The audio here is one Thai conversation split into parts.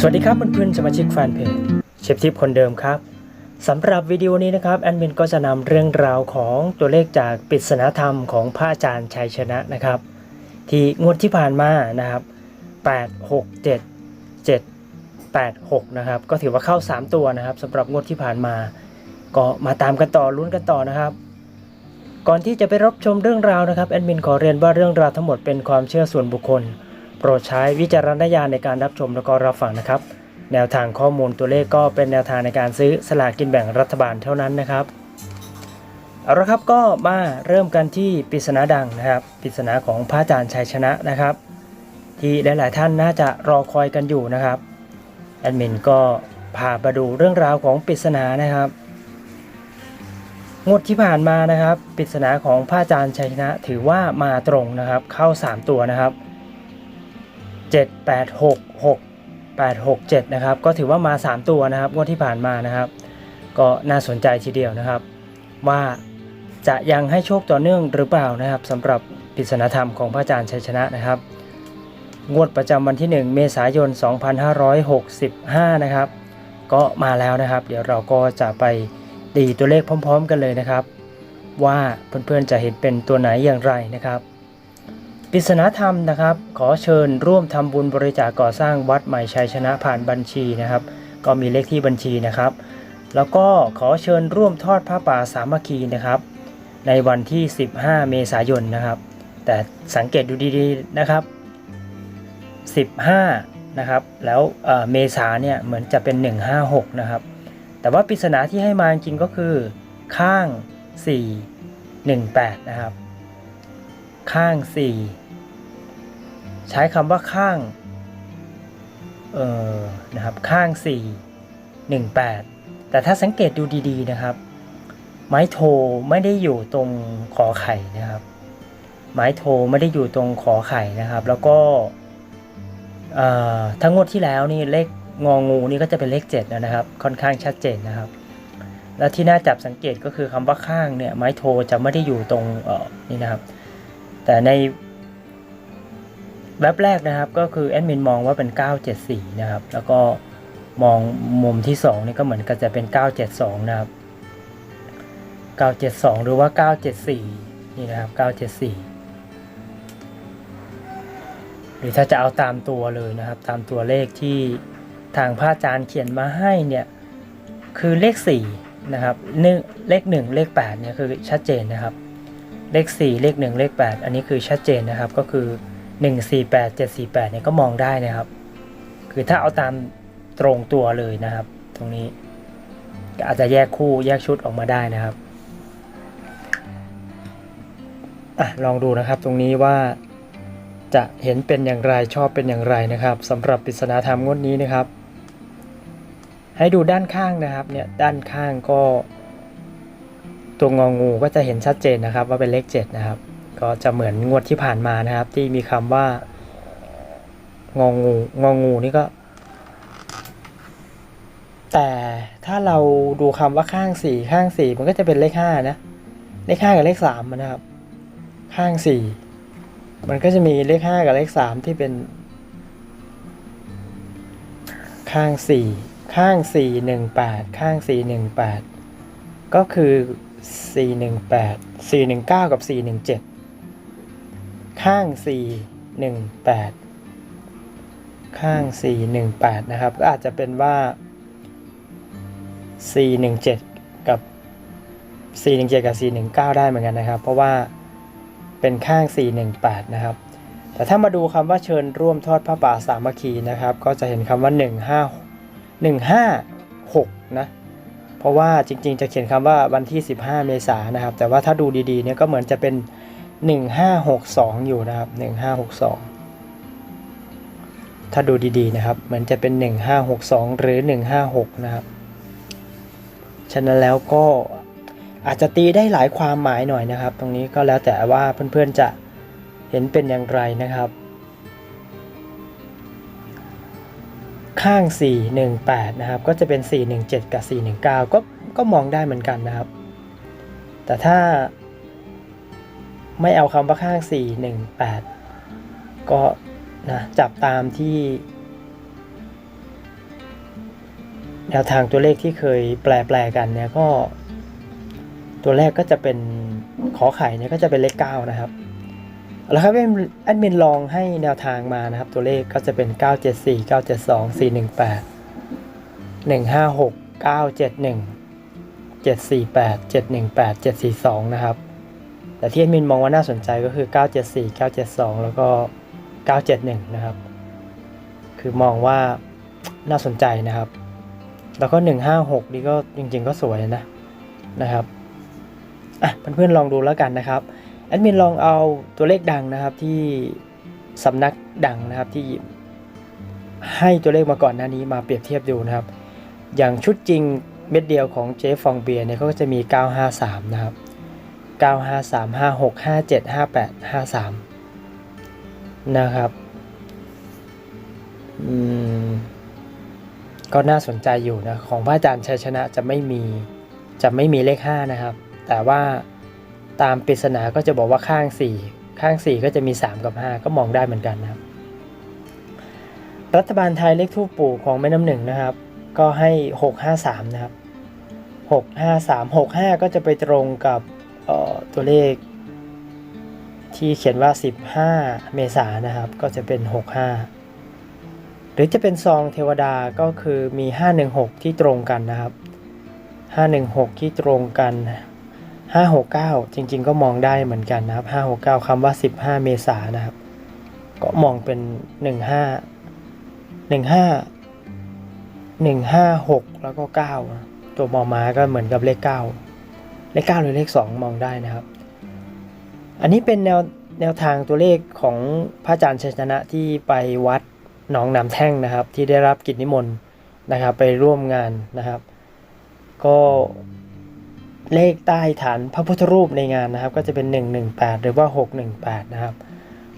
สวัสดีครับเพื่อนๆสมาชิกแฟนเพจเชฟทิปคนเดิมครับสำหรับวิดีโอนี้นะครับแอดมินก็จะนำเรื่องราวของตัวเลขจากปริศนธรรมของพระอาจารย์ชัยชนะนะครับ ที่งวดที่ผ่านมานะครับ 8 6 7 7 8 6 นะครับ ก็ถือว่าเข้า 3 ตัวนะครับสำหรับงวดที่ผ่านมา ก็มาตามกันต่อลุ้นกันต่อนะครับ ก่อนที่จะไปรับชมเรื่องราวนะครับแอดมินขอเรียนว่าเรื่องราวทั้งหมดเป็นความเชื่อส่วนบุคคล โปรดใช้วิจารณญาณในการรับชมและก็รับฟังนะครับ แนวทางข้อมูลตัวเลขก็เป็นแนวทางในการซื้อสลากกินแบ่งรัฐบาลเท่านั้นนะครับเอาละครับก็มาเริ่มกันที่ปริศนาดังนะครับปริศนาของพระอาจารย์ชัยชนะนะครับ ที่หลาย ๆ ท่านน่าจะรอคอยกันอยู่นะครับแอดมินก็พามาดูเรื่องราวของปริศนานะครับงวดที่ผ่านมานะครับปริศนาของพระอาจารย์ชัยชนะถือว่ามาตรงนะครับเข้า 3 ตัวนะครับ 7 8 6 6 8 6 7นะครับ ก็ถือว่ามา 3 ตัวนะครับงวดที่ผ่านมานะครับ ก็น่าสนใจทีเดียวนะครับ ว่าจะยังให้โชคต่อเนื่องหรือเปล่านะครับสำหรับปริศนาธรรมของพระอาจารย์ชัยชนะนะครับ งวดประจำวันที่ 1 เมษายน 2565 นะครับ ก็มาแล้วนะครับ เดี๋ยวเราก็จะไปตีตัวเลขพร้อม ๆ กันเลยนะครับ ว่าเพื่อนๆจะเห็นเป็นตัวไหนอย่างไรนะครับ ปริศนาธรรมนะครับ ขอเชิญร่วมทำบุญบริจาคก่อสร้างวัดใหม่ชัยชนะผ่านบัญชีนะครับ ก็มีเลขที่บัญชีนะครับ แล้วก็ขอเชิญร่วมทอดผ้าป่าสามัคคีนะครับ ในวันที่ 15 เมษายนนะครับ แต่สังเกตดูดีๆนะครับ 15 นะครับ แล้วเเมษาเนี่ยเหมือนจะเป็น 156 นะครับ แต่ว่าปริศนาที่ให้มาจริงก็คือข้าง 4 18 นะครับ ข้าง 4 ใช้คำว่าข้าง เออนะครับ ข้าง 4 18 แต่ถ้าสังเกตดูดีๆนะครับ ไม้โทไม่ได้อยู่ตรงขอไข่นะครับ ไม้โทไม่ได้อยู่ตรงขอไข่นะครับ แล้วก็เอ่อทั้งงวดที่แล้วนี่เลขงองูนี่ก็จะเป็นเลข7นะครับ ค่อนข้างชัดเจนนะครับ และที่น่าจับสังเกตก็คือคำว่าข้างเนี่ยไม้โทจะไม่ได้อยู่ตรงเออนี่นะครับ แต่ในแว็บแรกนะครับก็คือแอดมินมองว่าเป็น 974 นะครับ แล้วก็มองมุมที่2นี่ก็เหมือนกับจะเป็น 972 นะครับ 972 หรือว่า 974 นี่นะครับ 974 หรือถ้าจะเอาตามตัวเลยนะครับ ตามตัวเลขที่ทางพระอาจารย์เขียนมาให้เนี่ย คือเลข 4 นะครับหนึ่งเลข1เลข8เนี่ยคือชัดเจนนะครับ เลข 4 เลข 1 เลข 8 อันนี้คือชัดเจนนะครับก็คือ 1 4 8 7 4 8เนี่ยก็มองได้นะครับ คือถ้าเอาตามตรงตัวเลยนะครับ ตรงนี้ก็อาจจะแยกคู่แยกชุดออกมาได้นะครับอะลองดูนะครับตรงนี้ว่าจะเห็นเป็นอย่างไรชอบเป็นอย่างไรนะครับสำหรับปริศนาธรรมงวดนี้นะครับ ให้ดูด้านข้างนะครับเนี่ยด้านข้างก็ ตัวงองูก็จะเห็นชัดเจนนะครับ ว่าเป็นเลข7นะครับ ก็จะเหมือนงวดที่ผ่านมานะครับ ที่มีคำว่างองูงองูนี่ก็ แต่ถ้าเราดูคำว่าข้างสี่ข้างสี่มันก็จะเป็นเลขห้านะเลขห้ากับเลขสามนะครับ ข้างสี่มันก็จะมีเลขห้ากับเลขสามที่เป็น ข้างสี่ข้างสี่หนึ่งแปดข้างสี่หนึ่งแปดก็คือ สี่หนึ่งแปดสี่หนึ่งเก้ากับสี่หนึ่งเจ็ดข้างสี่หนึ่งแปดข้างสี่หนึ่งแปดนะครับ ก็อาจจะเป็นว่า 417 กับ 417 กับ 419 ได้เหมือนกันนะครับ เพราะว่าเป็นข้าง 418 นะครับ แต่ถ้ามาดูคำว่าเชิญร่วมทอดผ้าป่าสามัคคีนะครับ ก็จะเห็นคำว่า 15 156 นะ เพราะว่าจริงๆ จะเขียนคำว่าวันที่ 15 เมษายนนะครับ แต่ว่าถ้าดูดีๆเนี่ยก็เหมือนจะเป็น 1562 อยู่นะครับ 1562 ถ้าดูดีๆนะครับเหมือนจะเป็น 1562 หรือ 156 นะครับ ฉะนั้นแล้วก็อาจจะตีได้หลายความหมายหน่อยนะครับ ตรงนี้ก็แล้วแต่ว่าเพื่อนๆจะเห็นเป็นอย่างไรนะครับ ข้าง 418 นะครับ ก็จะเป็น 417 กับ 419 ก็ก็มองได้เหมือนกันนะครับ แต่ถ้าไม่เอาคำว่าข้าง 418 ก็นะจับตามที่ แนวทางตัวเลขที่เคยแปลแปลกันเนี่ยก็ ตัวแรกก็จะเป็นขอไข่เนี่ยก็จะเป็นเลข 9 นะครับ เอาละครับแอดมินแอดมินลองให้แนวทางมานะครับ ตัวเลขก็จะเป็น 974 972 418 156 971 748 718 742 นะครับ แต่ที่แอดมินมองว่าน่าสนใจก็คือ 974 972 แล้วก็ 971 นะครับ คือมองว่าน่าสนใจนะครับ แล้วก็ 156 นี่ก็จริงๆก็สวยนะนะครับอะเพื่อนๆลองดูแล้วกันนะครับ แอดมินลองเอาตัวเลขดังนะครับที่สำนักดังนะครับที่ให้ตัวเลขมาก่อนหน้านี้มาเปรียบเทียบดูนะครับ อย่างชุดจริงเม็ดเดียวของเจฟฟองเบียร์เนี่ยเขาก็จะมี 953 นะครับ 953 56 57 58 53 นะครับอืมก็น่าสนใจอยู่นะ ของพระอาจารย์ชัยชนะจะไม่มีจะไม่มีเลข 5 นะครับ แต่ว่า ตามปริศนาก็จะบอกว่าข้าง 4 ข้าง 4 ก็จะมี 3 กับ 5 ก็มองได้เหมือนกันนะครับ รัฐบาลไทยเลขทูปปู่ของแม่น้ำหนึ่งนะครับ ก็ให้ 653 นะครับ 653 65 ก็จะไปตรงกับออตัวเลข ที่เขียนว่า 15 เมษายนนะครับ ก็จะเป็น 65 หรือจะเป็นซองเทวดาก็คือมี 516 ที่ตรงกันนะครับ 516 ที่ตรงกัน 569 จริง ๆ ก็มองได้เหมือนกันนะครับ 569คำว่า 15 เมษานะครับ ก็มองเป็น 15 15 156 แล้วก็9นะตัวมอม้าก็เหมือนกับเลข 9 เลข 9 หรือเลข 2 มองได้นะครับ อันนี้เป็นแนวแนวทางตัวเลขของพระอาจารย์ชัยชนะที่ไปวัดหนองน้ำแท่งนะครับ ที่ได้รับกิจนิมนต์นะครับ ไปร่วมงานนะครับ ก็ เลขใต้ฐานพระพุทธรูปในงานนะครับ ก็จะเป็น 118 หรือว่า 618 นะครับ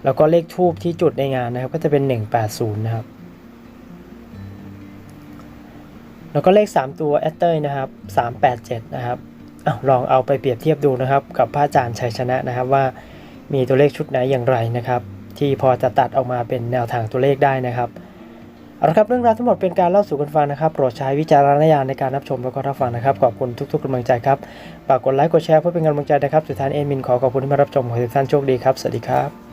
แล้วก็เลขทูบที่จุดในงานนะครับ ก็จะเป็น 180 นะครับ แล้วก็เลข 3 ตัวแอตเตอร์นะครับ 387 นะครับอาลองเอาไปเปรียบเทียบดูนะครับ กับพระอาจารย์ชัยชนะนะครับว่ามีตัวเลขชุดไหนอย่างไรนะครับ ที่พอจะตัดออกมาเป็นแนวทางตัวเลขได้นะครับ เอาละครับเรื่องราวทั้งหมดเป็นการเล่าสู่กันฟังนะครับโปรดใช้วิจารณญาณในการรับชมแล้วก็รับฟังนะครับขอบคุณทุกๆกำลังใจครับฝากกดไลค์กดแชร์เพื่อเป็นกำลังใจนะครับสุดท้ายเอมินขอขอบคุณที่มารับชมขอให้ทุกท่านโชคดีครับสวัสดีครับ